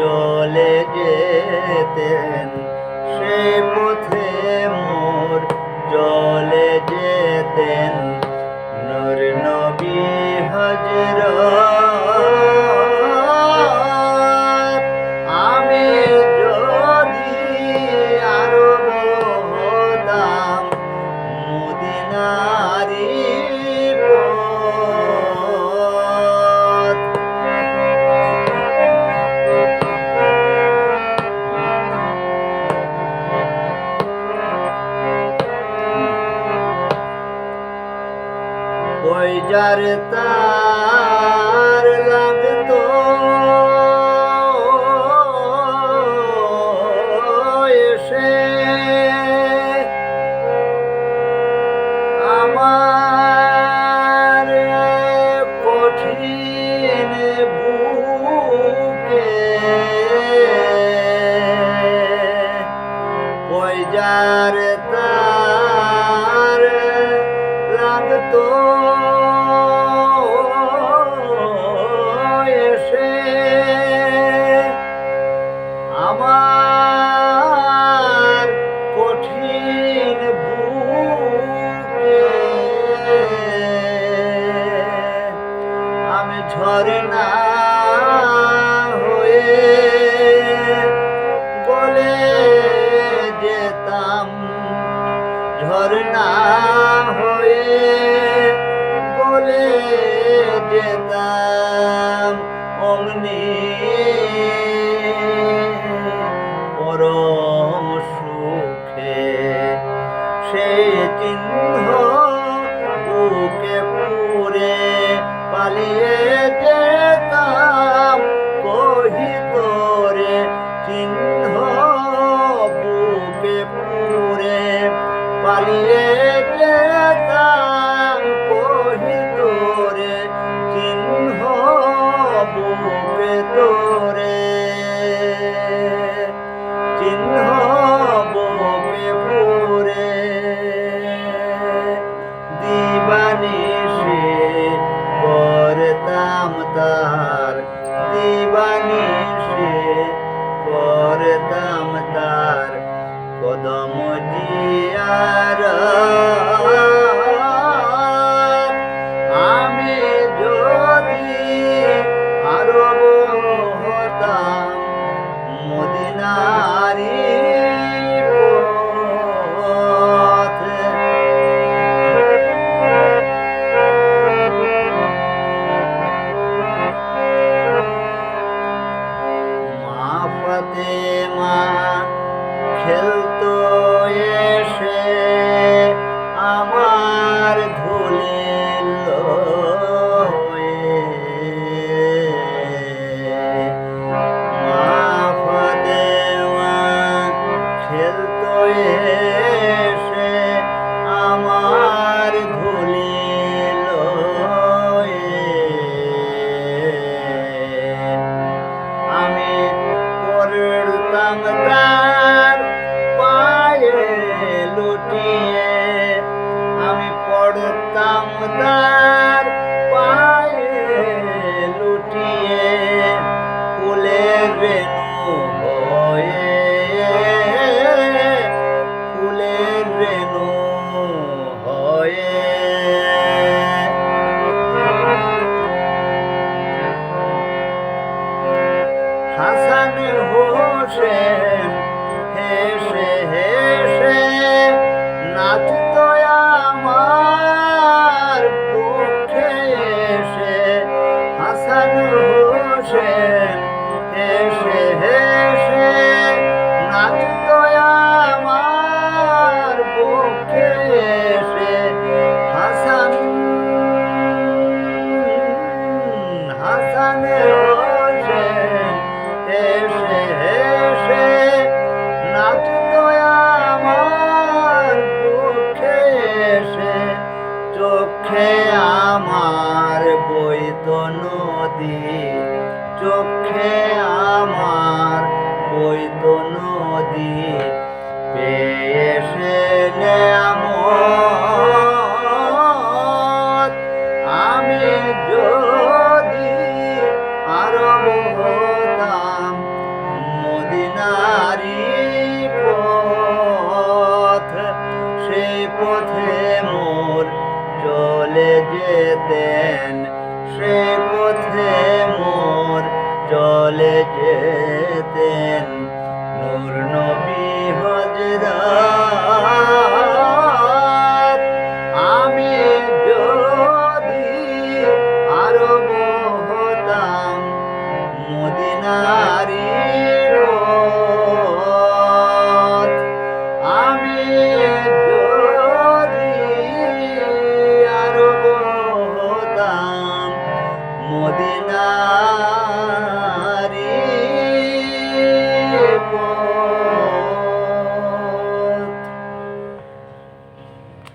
চলে যেতেন সে পথে মোর চলে যেতেন। নয় যার তার লাগতো। এসে আমার কঠিন বুকে ওই যার ঘরে নাম তার দিবানী Good night. এখানে হেসে হেসে নাচত আমার চোখে এসে, চোখে আমার বইত নদী, চোখে আমার বইত নদী। দেন সে পথে মোর চলে যেতেন। নূর নবী হজরা আমি যদি আরব হতাম মদিনা